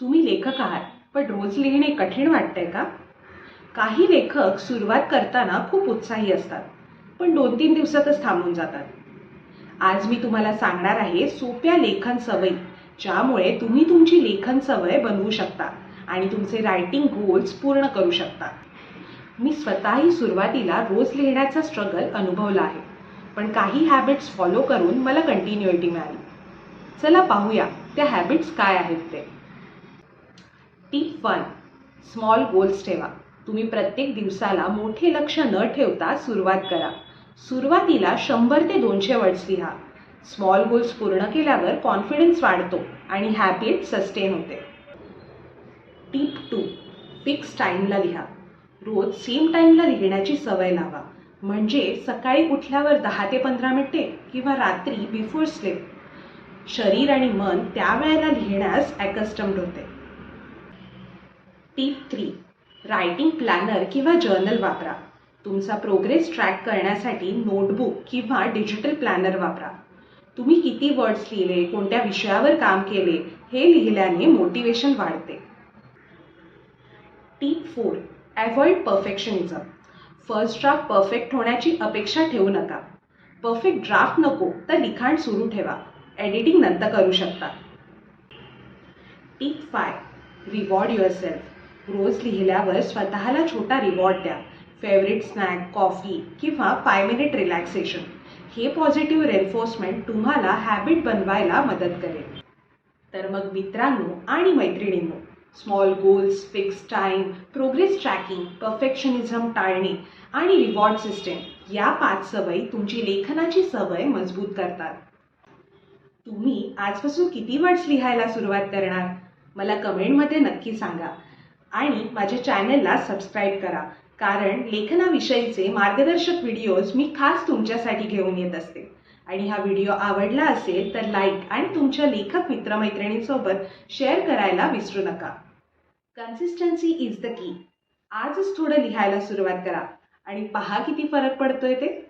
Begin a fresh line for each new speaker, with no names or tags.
तुम्ही लेखक आहात पण रोज लिहिणे कठीण वाटतंय का? काही लेखक सुरुवात करताना खूप उत्साही असतात पण दोन तीन दिवसातच थांबून जातात. आज मी तुम्हाला सांगणार आहे सोप्या लेखन सवयी ज्यामुळे तुम्ही तुमची लेखन सवय बनवू शकता आणि तुमचे रायटिंग गोल्स पूर्ण करू शकता. मी स्वतःही सुरुवातीला रोज लिहिण्याचा स्ट्रगल अनुभवला आहे पण काही हॅबिट्स फॉलो करून मला कंटिन्युइटी मिळाली. चला पाहूया त्या हॅबिट्स काय आहेत ते. टीप वन स्मॉल गोल्स ठेवा. तुम्ही प्रत्येक दिवसाला मोठे लक्ष न ठेवता सुरुवात करा. सुरुवातीला शंभर ते दोनशे वर्ड्स लिहा. स्मॉल गोल्स पूर्ण केल्यावर कॉन्फिडन्स वाढतो आणि हॅबिट सस्टेन होते. टिप टू फिक्स टाईमला लिहा. रोज सेम टाईमला लिहिण्याची सवय लावा. म्हणजे सकाळी उठल्यावर दहा ते पंधरा मिनिटे किंवा रात्री बिफोर स्लीप शरीर आणि मन त्या वेळेला लिहिण्यास ॲकस्टम्ड होते. टीप थ्री रायटिंग प्लॅनर किंवा जर्नल वापरा. तुमचा प्रोग्रेस ट्रॅक करण्यासाठी नोटबुक किंवा डिजिटल प्लॅनर वापरा. तुम्ही किती वर्ड्स लिहिले कोणत्या विषयावर काम केले हे लिहिल्याने मोटिवेशन वाढते. Tip four avoid perfectionism first draft perfect होण्याची अपेक्षा ठेवू नका. परफेक्ट ड्राफ्ट नको तर लिखाण सुरू ठेवा. एडिटिंग नंतर करू शकता. Tip five reward yourself रोज लिहिल्यावर स्वतःला छोटा रिवॉर्ड द्या. फेवरेट स्नॅक कॉफी किंवा फाय मिनिट रिलॅक्सेशन हे पॉझिटिव्ह रेन्फोर्समेंट तुम्हाला हॅबिट बनवायला मदत करेल. तर मग मित्रांनो आणि मैत्रिणींनो small goals fix time progress tracking perfectionism टाळणे आणि रिवॉर्ड सिस्टम या पाच सवयी तुमची लेखनाची सवय मजबूत करतात. तुम्ही आजपासून किती वर्ड्स लिहायला सुरुवात करणार? मला कमेंटमध्ये नक्की सांगा. आणि माझ्या चॅनलला सबस्क्राईब करा. कारण लेखनाविषयीचे मार्गदर्शक व्हिडिओज मी खास तुमच्यासाठी घेऊन येत असते. आणि हा व्हिडिओ आवडला असेल तर लाईक आणि तुमच्या लेखक मित्रमैत्रिणींसोबत शेअर करायला विसरू नका. कन्सिस्टन्सी इज द की आजच थोडं लिहायला सुरुवात करा. आणि पहा किती फरक पडतोय ते.